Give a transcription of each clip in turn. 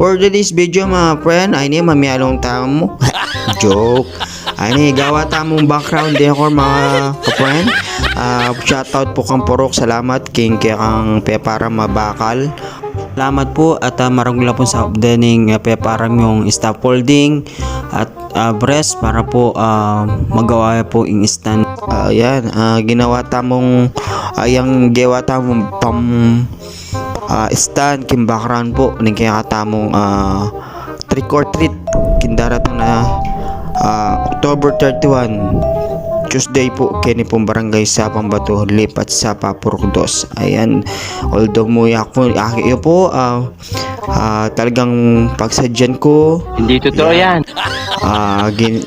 For today's video mga friend, ay ni mamiyalong tamo. Joke. Ay ni gawa tamong background decor mga ka-friend. Uh, shoutout po kang purok. Salamat king kaya kang pepara mabakal. Salamat po at uh, maragula po sa updating uh, peparam yung scaffolding at uh, breast para po uh, magawa po yung stand. Uh, yan, uh, ginawa tamong uh, yung gawa tamong pam uh, stand kim background po. Ning kaya katamong uh, trick or treat? Kindarat na uh, October 31 Tuesday po kini pong barangay sa Pambato lipat sa Papurdos ayan. Although mo ako aki po uh, uh, talagang pagsadyan ko. Hindi totoo yan. Ah, gin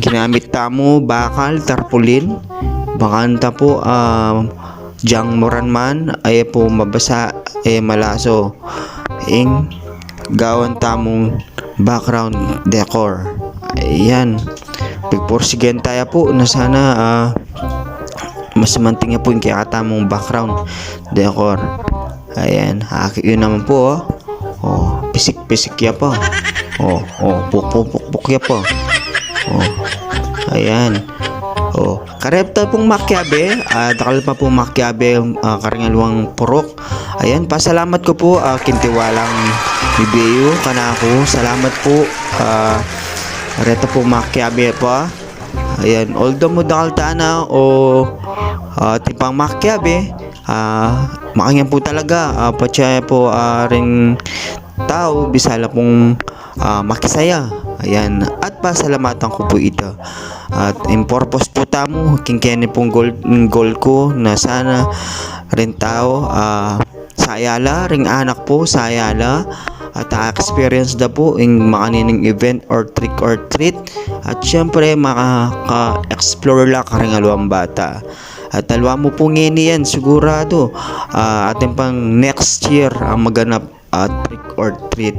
ginamit tamo bakal tarpaulin. Bakanta po um jang moran man ay po mabasa eh malaso ing gawan tamong background decor. Ayan. Pigporsigen tayo po na sana ah, mas manting po yung kaya tamong background decor. Ayan. Haki yun naman po oh, oh pisik pisik ya pa oh oh puk puk puk puk ya pa oh ayan Oh, karepta pong makyabe, uh, dakal pa pong makyabe uh, karingaluang purok. Ayan, pasalamat ko po uh, kintiwalang bibiyo kanako. Salamat po. Uh, reta po makyabe pa. Ayan, although mo dakal tana o uh, tipang makyabe, uh, makangyan po talaga. Uh, patsya po uh, ring tao, bisala pong uh, makisaya. Ayan, at pasalamatan ko po ito. At in purpose po tamo, kingkene pong goal, goal ko na sana rin tao. Uh, sa Ayala, ring anak po sa Ayala at experience da po in makanining event or trick or treat. At syempre makaka-explore la karing alawang bata. At talwa mo po ngini yan sigurado. Uh, ating pang next year ang maganap trick or treat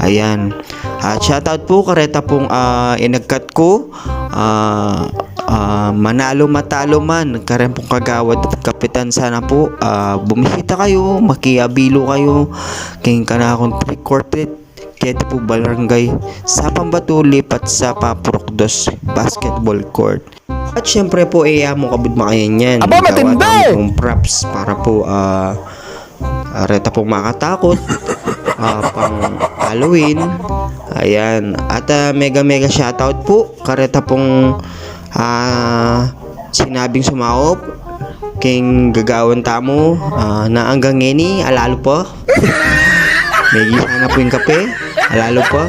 ayan at shoutout po kareta pong uh, inagkat ko uh, uh, manalo matalo man karen pong kagawad at kapitan sana po uh, bumisita kayo makiabilo kayo king kana akong trick or treat Kete po barangay sa Pambato lipat sa Papurokdos Basketball Court. At syempre po iya mo kabud makayan yan. Aba, matindi! Gawa props para po uh, reta pong makatakot uh, pang Halloween. Ayan. At uh, mega mega shoutout po kareta pong uh, sinabing sumaop king gagawan tamo uh, na hanggang ngeni alalo po. May sana po yung kape. Alalo po.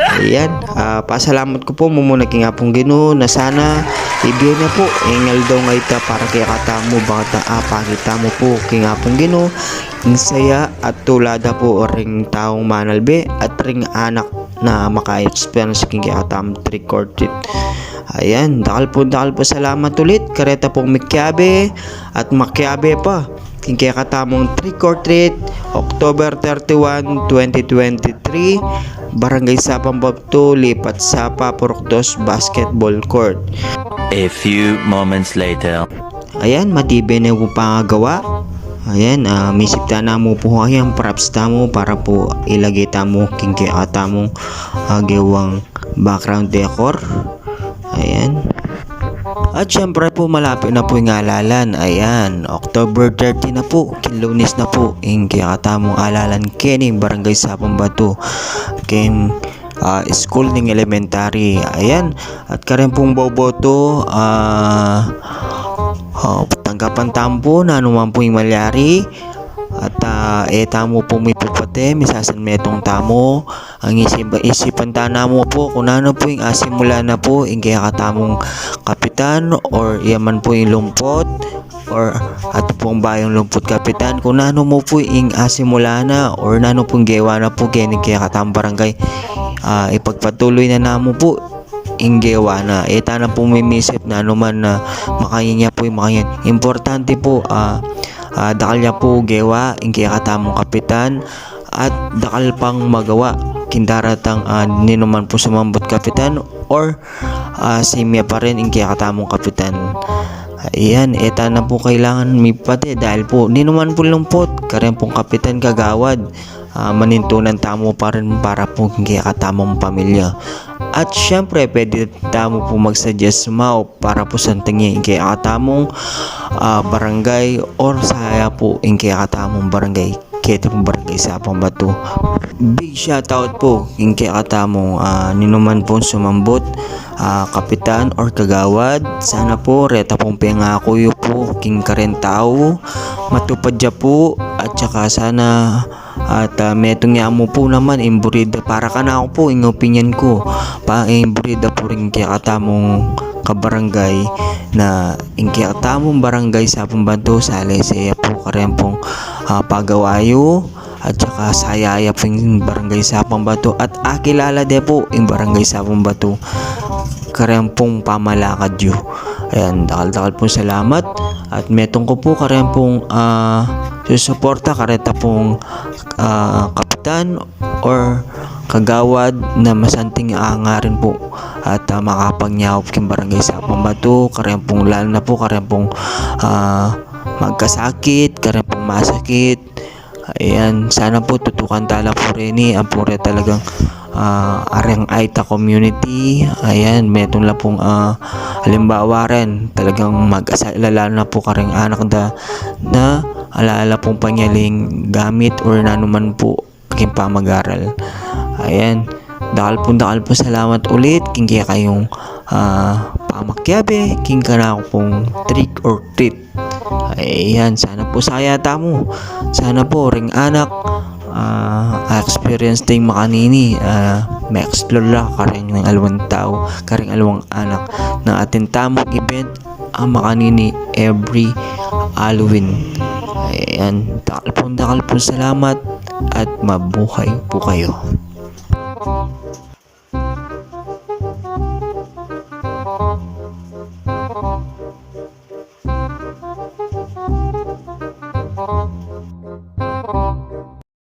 Ayan. ah, pasalamat ko po mumuna king nga pong gino na sana ibiyo niya po. Ingal daw nga ita para kaya kata mo baka ta ah, mo po king nga pong gino. Ang saya at tulada po ring taong manalbe at ring anak na maka-experience king kaya kata mo trick or treat. Ayan, dakal po dakal po salamat ulit. Kareta pong Mikyabe at Makyabe pa. King kaya katamong trick or treat October 31, 2023 Barangay Sapang Babto Lipat Sapa Purokdos Basketball Court. A few moments later. Ayan, matibay na po pangagawa. Ayan, uh, misip ta na mo po. Ayan, props ta mo para po ilagay ta mo. King kaya katamong uh, gewang background decor. Ayan at syempre po malapit na po yung alalan. Ayan, October 30 na po. Kilunis na po. Yung kaya katamong alalan Kenny, Barangay Sapang Bato. Kim uh, school ng elementary. Ayan. At karen pong boboto, ah uh, tanggapan tampo na anuman po yung malyari. At uh, eh tamo po may pupate, misasan metong tamo. Ang isip, isipan tana mo po kung ano po yung asimula na po, yung kaya katamong kapitan or yaman po yung lumpot or at po ang bayong lumpot kapitan kung nano mo po yung asimula na or nano pong gewa na po kaya kaya katamang barangay uh, ipagpatuloy na namo po inggewa na. Eta na po may misip na anuman na makayan niya po yung makayan importante po ah uh, dakal niya po gewa ingkaya katamong kapitan at dakal pang magawa kindaratang uh, ninuman po sumambot kapitan or uh, simya pa rin ingkaya katamong kapitan Ayan, eta na po kailangan may pati dahil po ninuman po lumpot, karen pong kapitan kagawad. ah, manintunan tamo pa rin para po kaya katamang pamilya. At syempre, pwede tamo po mag-suggest mo para po sa tingin kaya katamong ah, barangay or saya po in kaya katamong barangay kaya pong barangay sa Pambato. Big shoutout po in kaya katamong ah, ninuman po sumambot ah, kapitan or kagawad. Sana po reta pong pangako yo po king karen tao matupad dya po at saka sana at uh, metong nga mo po naman imburida para ka na ako po yung opinion ko pa imburida po rin kaya katamong kabarangay na kaya katamong barangay sa pambanto sa Alesea po karen ah, pagawayo at saka sayaya po yung barangay sa pambato at akilala de po yung barangay sa pambato karyan pong pamalakad yo. Ayan, dakal-dakal pong salamat. At metong ko po karyan pong ah, susuporta kareta pong ah, kapitan or kagawad na masanting aangarin po at uh, makapagnyaw king barangay sa pambato karyan pong lalo na po karyan pong ah, magkasakit karyan pong masakit Ayan, sana po tutukan tala po rin eh. Ang pure talagang ah, areng Aita community. Ayan, metong lang pong ah, halimbawa rin. Talagang mag-asala lalo na po kareng anak da na alaala pong panyaling gamit or nanuman po aking pamag-aral. Ayan, dakal po dakal po salamat ulit. King kaya kayong ah, pamakyabe. King ka na ako pong trick or treat. Ayan, sana po saya tamo. Sana po ring anak ah experience ting makanini ah ma-explore la karing ng alawang tao karing alawang anak na atin tamong event ang makanini every Halloween ayan dakal po dakal po salamat at mabuhay po kayo